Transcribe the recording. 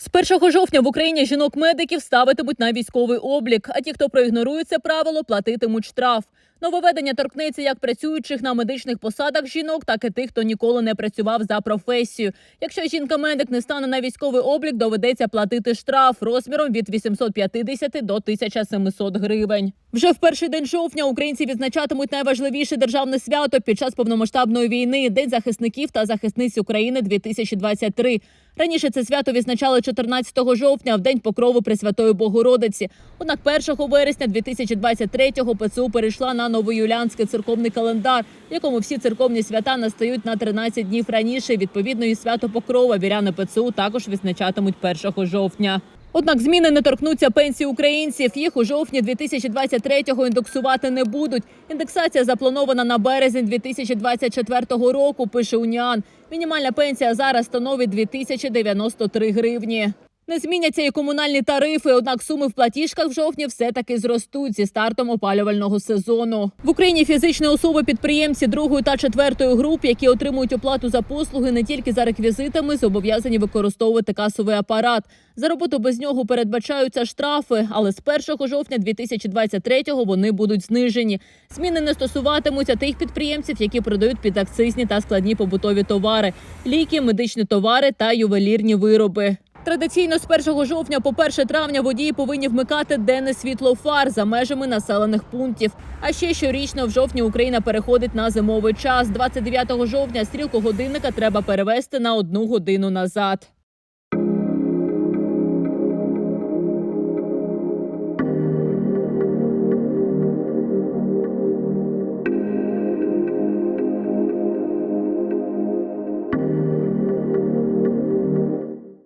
З 1 жовтня в Україні жінок-медиків ставитимуть на військовий облік, а ті, хто проігнорує це правило, платитимуть штраф. Нововведення торкнеться як працюючих на медичних посадах жінок, так і тих, хто ніколи не працював за професією. Якщо жінка-медик не стане на військовий облік, доведеться платити штраф розміром від 850 до 1700 гривень. Вже в перший день жовтня українці відзначатимуть найважливіше державне свято під час повномасштабної війни День захисників та захисниць України 2023. Раніше це свято відзначали 14 жовтня, в день покрову Пресвятої Богородиці. Однак 1 вересня 2023-го ПЦУ перейшла на новоюліанський церковний календар, в якому всі церковні свята настають на 13 днів раніше. Відповідно, і свято Покрова віряни ПЦУ також відзначатимуть 1 жовтня. Однак зміни не торкнуться пенсій українців. Їх у жовтні 2023-го індексувати не будуть. Індексація запланована на березень 2024 року. Пише Уніан. Мінімальна пенсія зараз становить 2093 гривні. Не зміняться і комунальні тарифи, однак суми в платіжках в жовтні все таки зростуть зі стартом опалювального сезону. В Україні фізичні особи підприємці другої та четвертої груп, які отримують оплату за послуги не тільки за реквізитами, зобов'язані використовувати касовий апарат. За роботу без нього передбачаються штрафи, але з 1 жовтня 2023-го вони будуть знижені. Зміни не стосуватимуться тих підприємців, які продають підакцизні та складні побутові товари, ліки, медичні товари та ювелірні вироби. Традиційно з 1 жовтня по 1 травня водії повинні вмикати денне світло фар за межами населених пунктів. А ще щорічно в жовтні Україна переходить на зимовий час. 29 жовтня стрілку годинника треба перевести на одну годину назад.